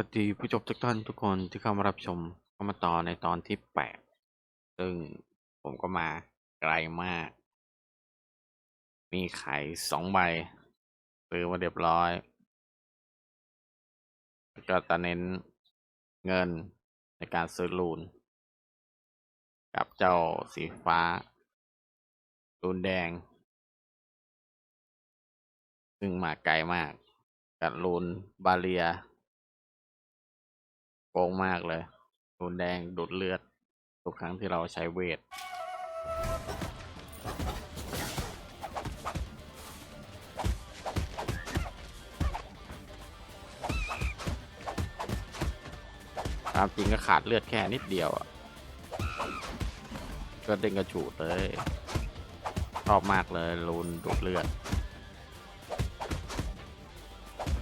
สวัสดีผู้ชมทุกท่านทุกคนที่เข้ามารับชมเข้ามาต่อในตอนที่แปดซึ่งผมก็มาไกลมาก มีไข่สองใบซื้อมาเรียบร้อยก็ตะเน้นเงินในการซื้อลูน กับเจ้าสีฟ้า ลูนแดง ซึ่งมาไกลมาก กับลูนบาเลีย งมากเลยรูนแดงดูดเลือด ทุกครั้งที่เราใช้เวท ตามจริงก็ขาดเลือดแค่นิดเดียวอะก็เด้งกระฉูดเลย ชอบมากเลยรูนดูดเลือด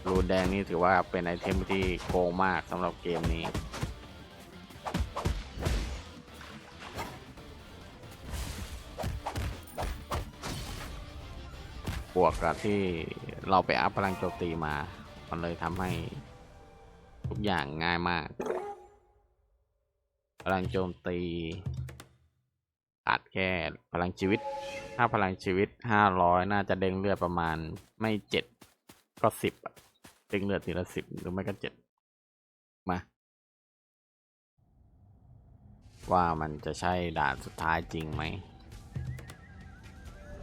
รูนแดงนี่ถือว่าเป็นไอเทมที่โกงมากสำหรับเกมนี้ บวกกับที่เราไปอัพพลังโจมตีมา มันเลยทำให้ทุกอย่างง่ายมาก พลังโจมตีขาดแค่พลังชีวิต ถ้าพลังชีวิตห้าร้อยน่าจะเด้งเลือดประมาณไม่เจ็ดก็สิบ เด้งเลือดทีละสิบหรือไม่ก็เจ็ดมา ว่ามันจะใช่ด่านสุดท้ายจริงไหม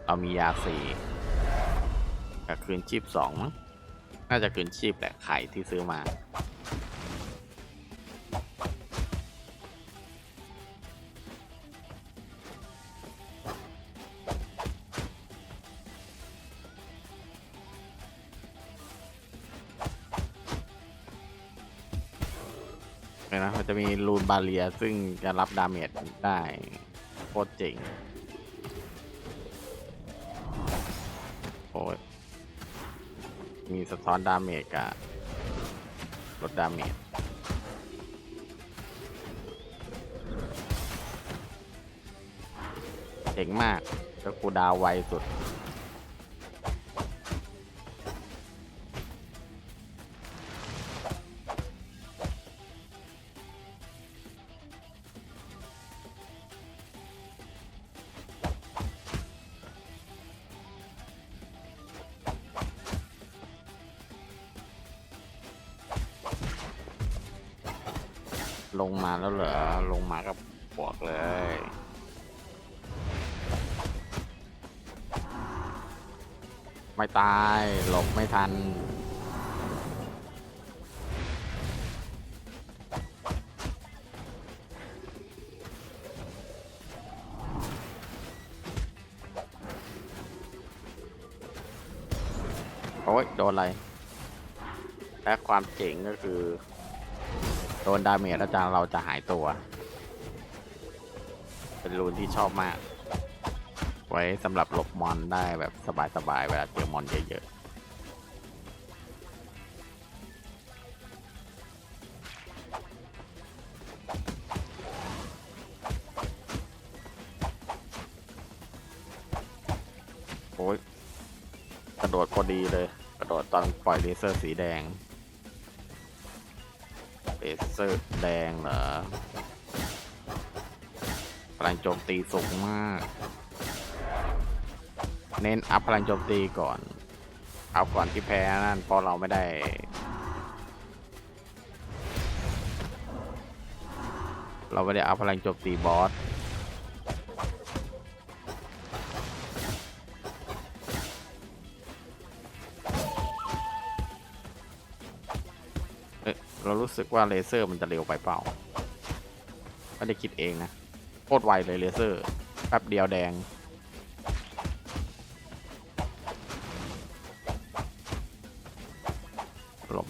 เรามียาสี่กับคืนชีพสองมั้งน่าจะคืนชีพแหละไข่ที่ซื้อมา จะมีรูนบาเรียซึ่งจะรับดาเมจได้โคตรเจ๋งโอ้ยมีสะท้อนดาเมจกับลดดาเมจเจ๋งมากแล้วกูดาวไวสุด ตาย หลบไม่ทัน โอ้ย โดนอะไร และความเจ๋งก็คือ โดนดาเมจอาจารย์เราจะหายตัว เป็นรูนที่ชอบมาก ไว้สำหรับหลบมอนได้แบบสบายๆเวลาเจอมอนเยอะๆโอ้ยกระโดดพอดีเลย กระโดดตอนปล่อยเลเซอร์สีแดงเลเซอร์แดงเหรอพลังโจมตีสูงมาก เน้นอัพพลังโจมตีก่อน เอาก่อนที่แพ้นั่นเพราะเราไม่ได้เราไม่ได้อัพพลังโจมตีบอสเรารู้สึกว่าเลเซอร์มันจะเร็วไปเปล่า ไม่ได้คิดเองนะ โคตรไวเลยเลเซอร์ แป๊บเดียวแดง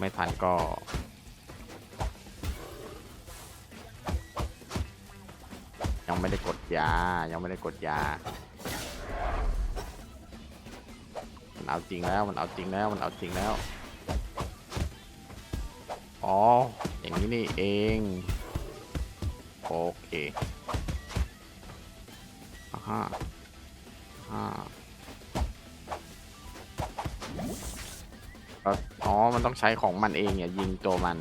ไม่ทันก็ ยังไม่ได้กดยา ยังไม่ได้กดยา มันเอาจริงแล้ว มันเอาจริงแล้ว มันเอาจริงแล้ว อ๋อ อย่างนี้นี่เอง โอเค อ๋อ มันต้องใช้ของมันเองเนี่ยยิงตัวมัน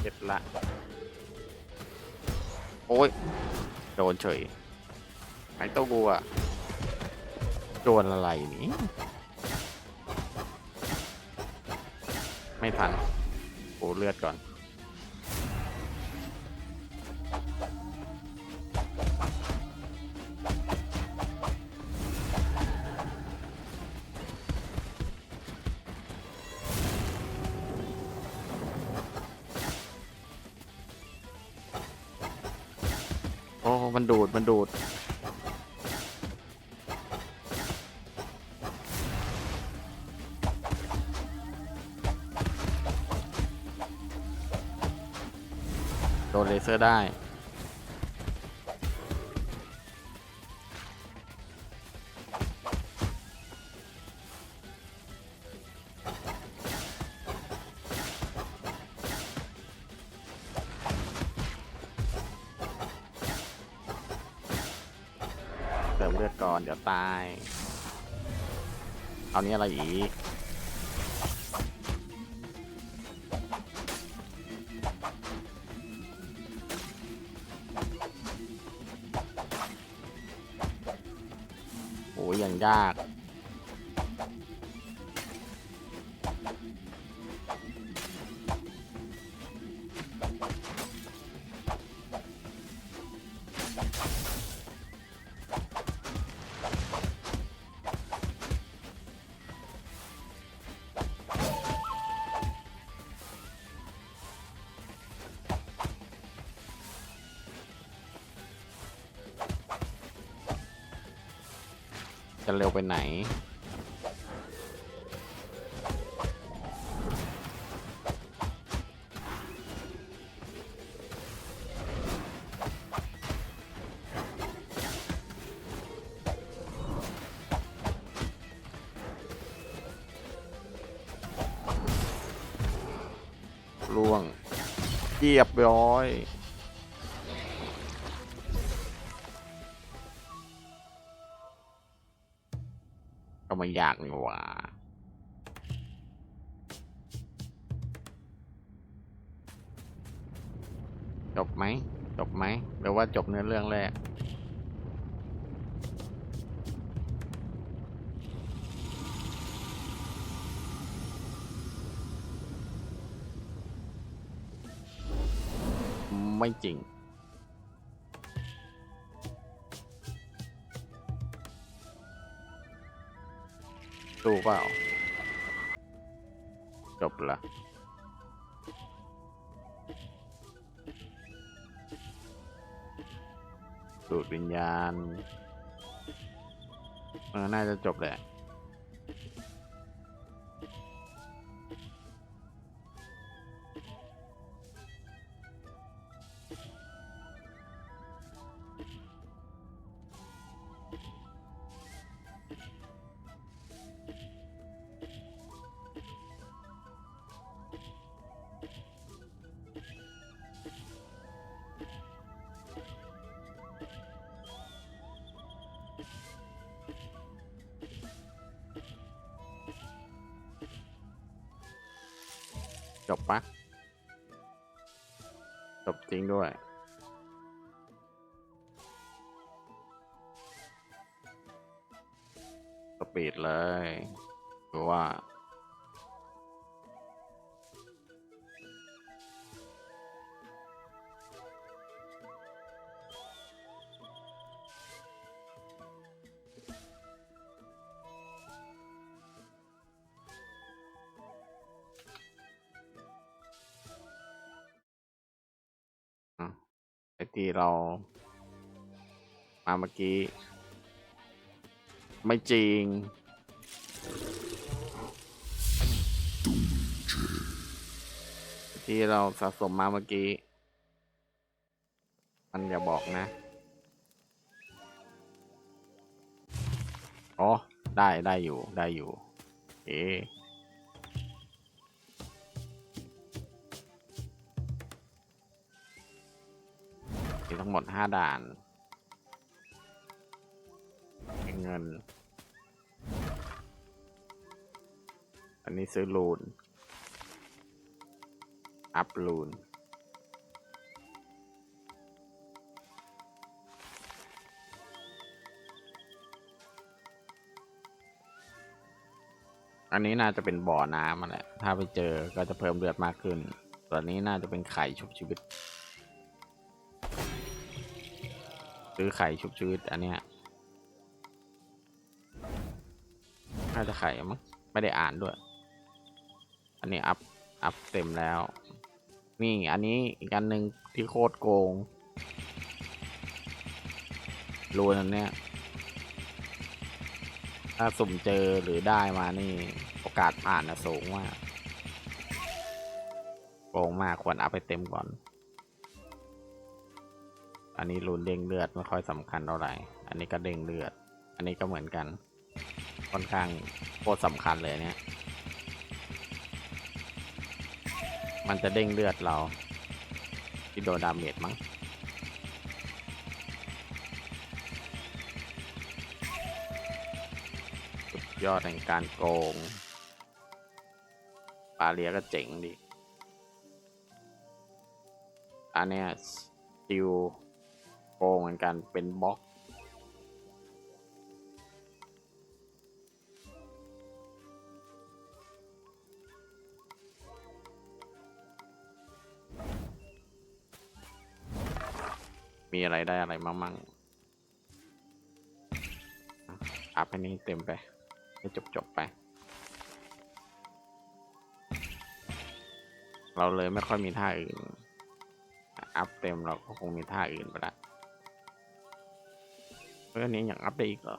เจ็บละ โอ้ย โดนเฉยไอ้ตัวกูอะโดนอะไรนี่ ไม่ทัน โอ้เลือดก่อน ดนเลเซอร์ได้ เติมเลือดก่อน เดี๋ยวตาย เอานี้อะไรอีก จะเร็วไปไหน ล่วงเรียบร้อย ก็ไม่ยากนี่หว่าจบไหมจบไหมหรือว่าจบเนื้อเรื่องแรกไม่จริง ดูเปล่าจบละสูดวิญญาณน่าจะจบแหละ จบปะจบจริงด้วย สปีดเลยหรือว่า ที่เรา มาเมื่อกี้ ไม่จริง ที่เราสะสมมาเมื่อกี้ มันอย่าบอกนะ อ๋อ ได้ได้อยู่ได้อยู่ เอ๊ หมดห้าด่าน เงิน อันนี้ซื้อลูน อัพลูน อันนี้น่าจะเป็นบ่อน้ำมาแหละ ถ้าไปเจอก็จะเพิ่มเลือดมากขึ้น ตอนนี้น่าจะเป็นไข่ชุบชีวิต หรือไข่ชุบชีวิตอันเนี้ยน่าจะไข่มั้งไม่ได้อ่านด้วย อันนี้อัพอัพเต็มแล้ว นี่อันนี้อีกอันหนึ่งที่โคตรโกงรูนอันเนี้ยถ้าสุ่มเจอหรือได้มานี่ โอกาสผ่านนะสูงมากโกงมากควรเอาไปเต็มก่อน อันนี้รูนเด้งเลือดไม่ค่อยสำคัญเท่าไหร่ อันนี้ก็เด้งเลือด อันนี้ก็เหมือนกัน ค่อนข้างโคตรสำคัญเลยเนี่ย มันจะเด้งเลือดเรา ที่โดนดาเมจมั้ง สุดยอดแห่งการโกง ปาเลียก็เจ๋งดีอันเนี้ยสติว โกงเหมือนกันเป็นบล็อกมีอะไรได้อะไรมามั่งอะอัพให้นี้เต็มไปให้จบจบไป เราเลยไม่ค่อยมีท่าอื่น อัพเต็มเราก็คงมีท่าอื่นไปละ องนี้ยังอัพได้อีกเหรอ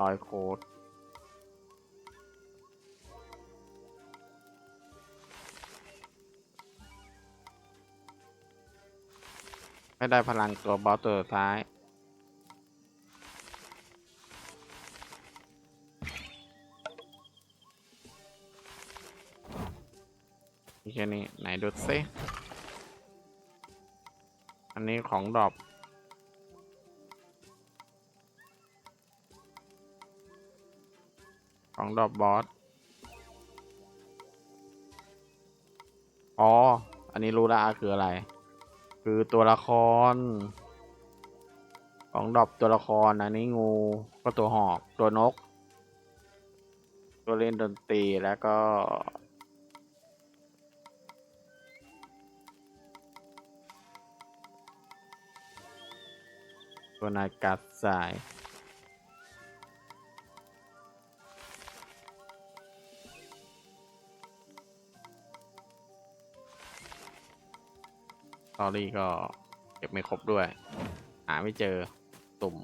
รอยโค้ดไม่ได้พลังตัวบอสตัวสุดท้าย ซิอันนี้ของดอปของดอปบอส อ๋อ อันนี้รู้ละคืออะไร คือตัวละคร ของดอปตัวละคร อันนี้งู ก็ตัวหอก ตัวนก ตัวเล่นดนตรีแล้วก็ ตัวนากัดสายตอรี่ก็เก็บไม่ครบด้วย หาไม่เจอตุ่ม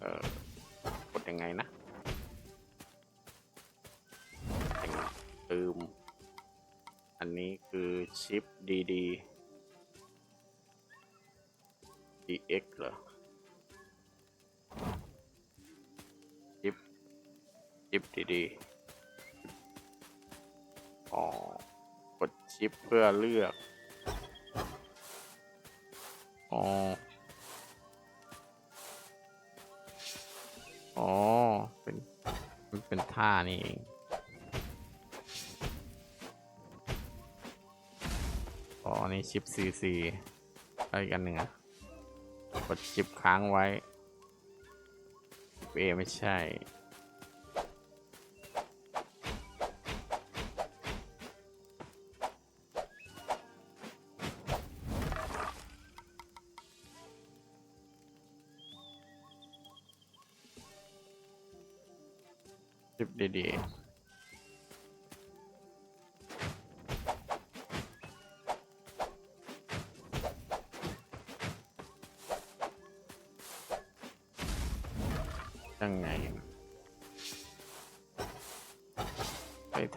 เออกดยังไงนะตืม อันนี้คือชิปดีดี DX เหรอชิปชิปดีดีๆอ๋อกดชิปเพื่อเลือก อ๋อ อ๋อ เป็นมันเป็นท่านี่เองอ๋อนี่ชิป CC อะไรกันหนึ่งอะ กดชิปค้างไว้เอไม่ใช่ชิปดีๆ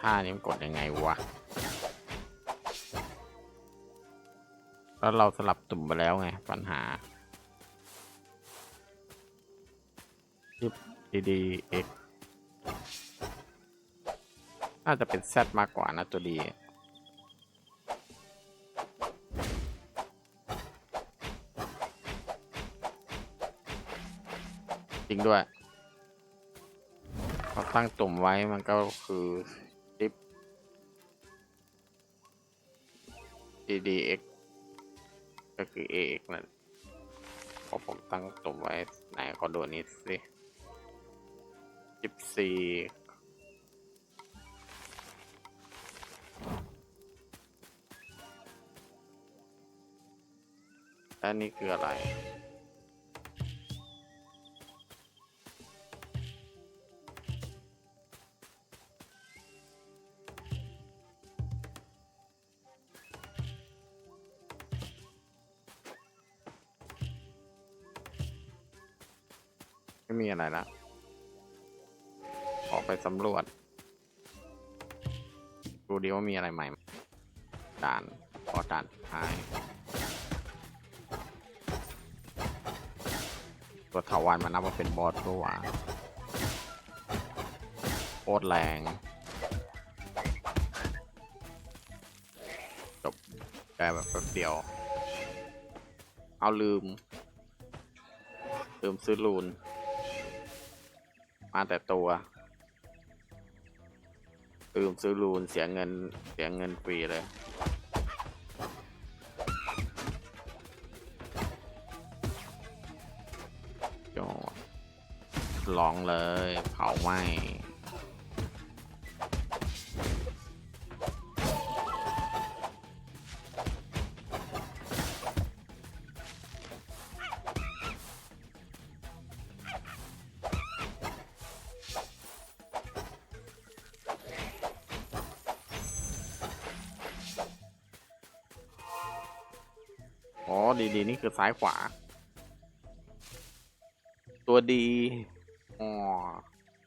ท่านี้มันกดยังไงวะ แล้วเราสลับตุ่มไปแล้วไง ปัญหาชิปดีๆเอ็กน่าจะเป็น Z มากกว่านะตัวดีจริงด้วยพอตั้งตุ่มไว้มันก็คือ ADX ก็คือ AX นั่นเพราะผมตั้งตุ่มไว้ไหนขอดูนนี้สิสิบสี่แล้วนี่คืออะไร มีอะไรละออกไปสำรวจ ดูดีว่ามีอะไรใหม่ด่านพอด่านสุดท้ายตัวถาวรมันนับว่าเป็นบอสตัววะโคตรแรงจบแกแบบแป๊บเดียว เอาลืม ลืมซื้อรูน มาแต่ตัวลืมซื้อรูนเสียเงินเสียเงินฟรีเลย จอดลองเลย เผาไหม้ อ๋อดีๆนี่คือซ้ายขวา ตัวดีอ๋อ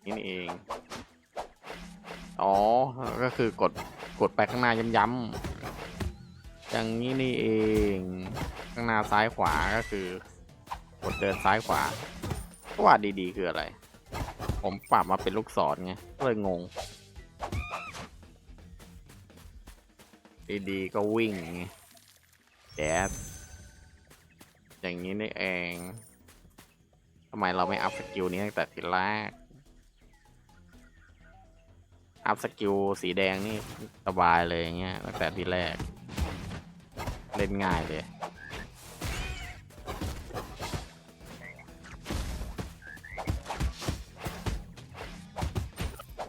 นี่เอง อ๋อ ก็คือกดกดไปข้างหน้าย้ำๆอย่างนี้นี่เอง ข้างหน้าซ้ายขวาก็คือกดเดินซ้ายขวาก็ว่าดีๆ คืออะไร ผมปรับมาเป็นลูกศรไงก็เลยงง ดีๆ ก็วิ่งไงแดส อย่างนี้นี่เองทำไมเราไม่อัพสกิลนี้ตั้งแต่ทีแรก อัพสกิลสีแดงนี่สบายเลยอย่างเงี้ยตั้งแต่ทีแรก เล่นง่ายเลย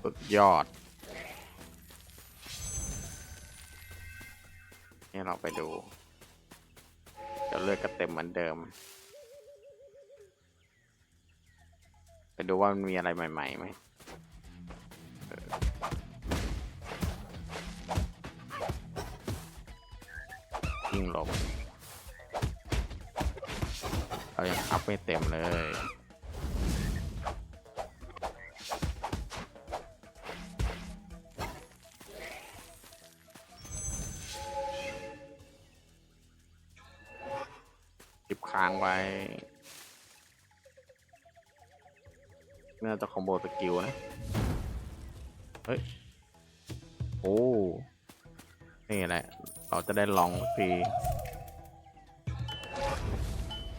สุดยอดนี่เราไปดู ลือกก็เต็มเหมือนเดิม ไปดูว่ามันมีอะไรใหม่ๆไหมยิงหลบเรายังอัพไม่เต็มเลย เฮ้ย โอ้ นี่แหละ เราจะได้ลองที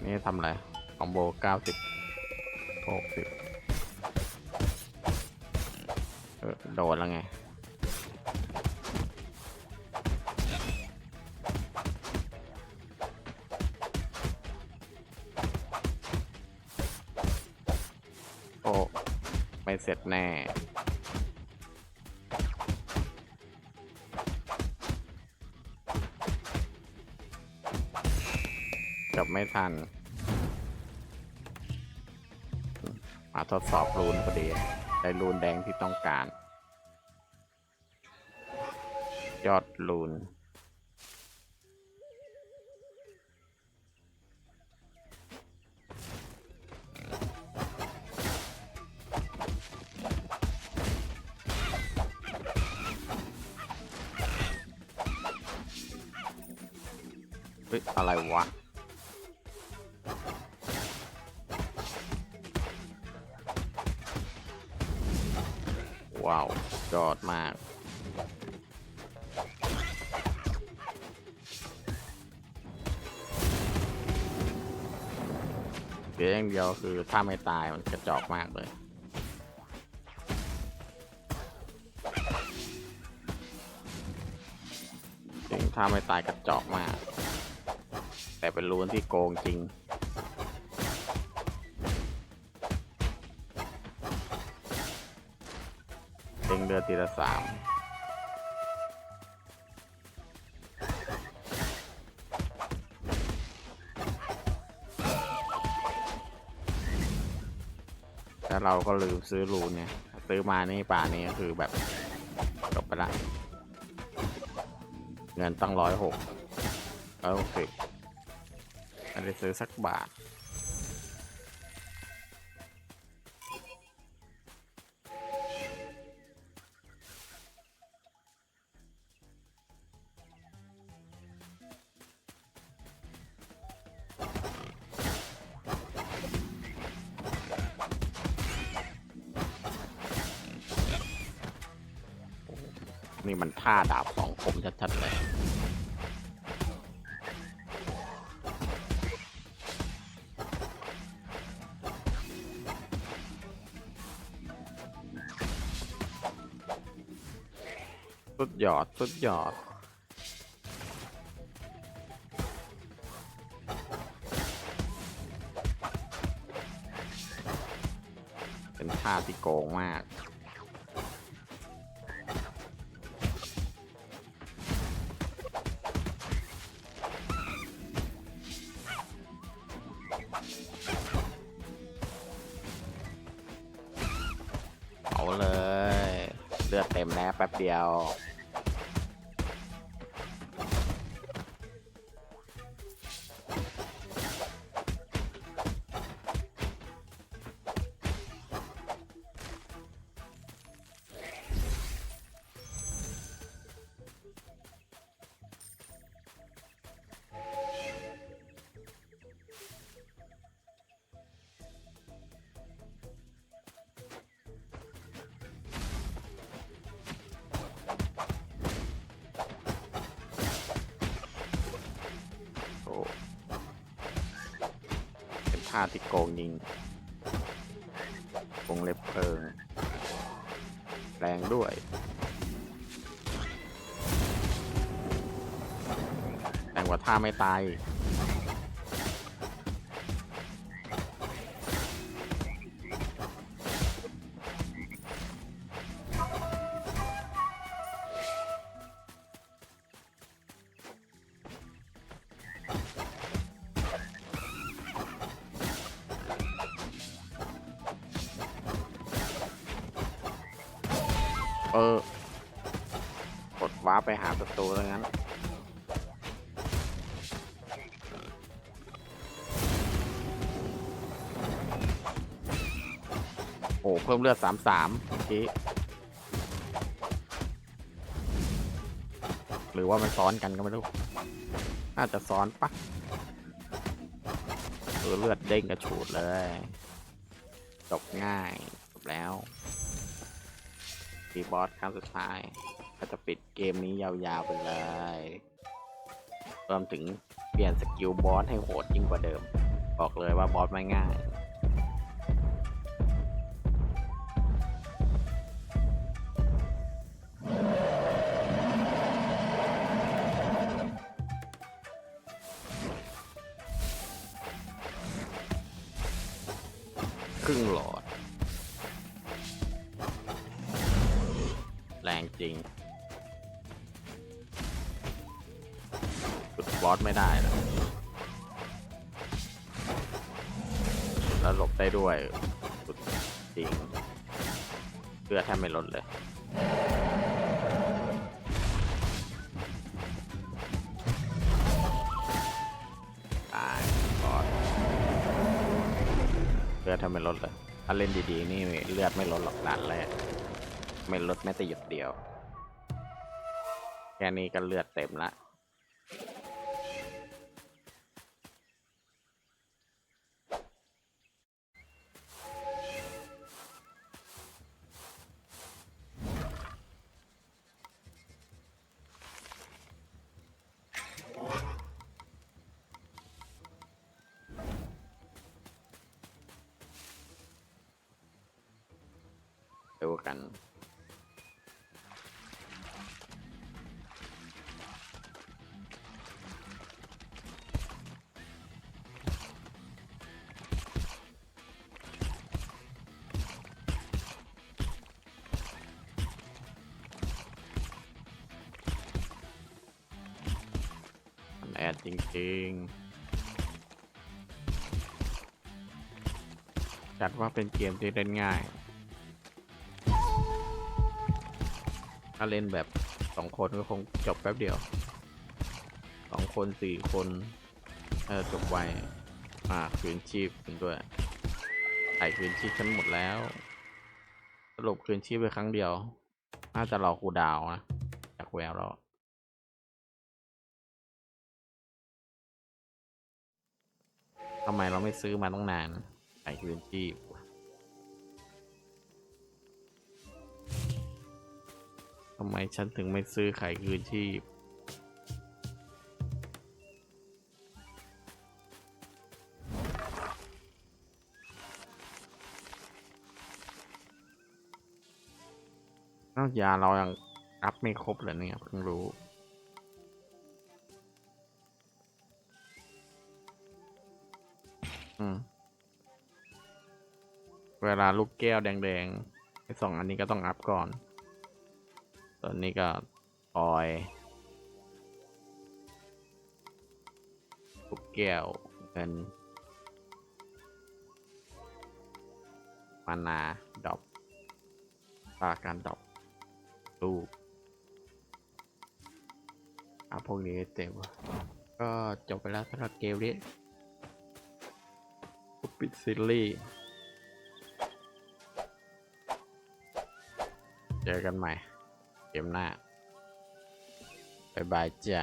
นี่ทำอะไรคอมโบเก้าสิบหกสิบเออโดนแล้วไงโอ้ไม่เสร็จแน่ ไม่ทัน มาทดสอบรูนพอดีได้รูนแดงที่ต้องการ ยอดรูนเฮ้ยอะไรวะ เดียวคือถ้าไม่ตายมันกระจอกมากเลย จริงถ้าไม่ตายกระจอกมาก แต่เป็นรูนที่โกงจริงเด้งเลือดทีละสาม แล้วเราก็ลืมซื้อรูนเนี่ยซื้อมานี่ป่านี้ก็คือแบบจบไปละเงินตั้งร้อยหกร้อยหกสิบไม่ได้ซื้อสักบาท สุดยอดสุดยอด เป็นท่าที่โกงมากเอาเลย เลือดเต็มแล้วแป๊บเดียว ท่าที่โกงยิงวงเล็บเพลิงแรงด้วยแรงกว่าท่าไม่ตาย เออ กดว้าร์ปไปหาประตูแล้วงั้น โอ้เพิ่มเลือดสามสามเมื่อกี้ หรือว่ามันซ้อนกันก็ไม่รู้ น่าจะซ้อนปะเออเลือดเด้งกระฉูดเลย จบง่าย จบแล้ว ตีบอสครั้งสุดท้าย ก็จะปิดเกมนี้ยาวๆไปเลยรวมถึงเปลี่ยนสกิลบอสให้โหดยิ่งกว่าเดิม บอกเลยว่าบอสไม่ง่าย อสไม่ได้แล้วแล้วหลบได้ด้วยสุดจริงเลือดแทบไม่ลดเลยตายบอสเลือดแทบไม่ลดเลยถ้าเล่นดีๆนี่เลือดไม่ลดหรอกด่านแรกไม่ลดแม้แต่หยดเดียว แค่นี้ก็เลือดเต็มละ จัดว่าเป็นเกมที่เล่นง่าย ถ้าเล่นแบบสองคนก็คงจบแป๊บเดียวสองคนสี่คนเออจบไวอ่าคืนชีพถึงด้วยไถ่คืนชีพฉันหมดแล้ว สรุปคืนชีพไปครั้งเดียว น่าจะรอครูดาวนะจากแววแล้วทำไมเราไม่ซื้อมาตั้งนาน ไถ่คืนชีพทำไมฉันถึงไม่ซื้อไข่คืนชีพนอกยาเรายังอัพไม่ครบเลยเนี่ยเพิ่งรู้อืม เวลาลูกแก้วแดงๆไอ้สองอันนี้ก็ต้องอัพก่อน ตอนนี้ก็ออยลูกแก้วเงินมานาดอกปาการดอกลูกเอาพวกนี้เต็มก็จบไปแล้วสำหรับเกมนี้ปิดซีรีส์ เจอกันใหม่เกมหน้าบายบายจ้า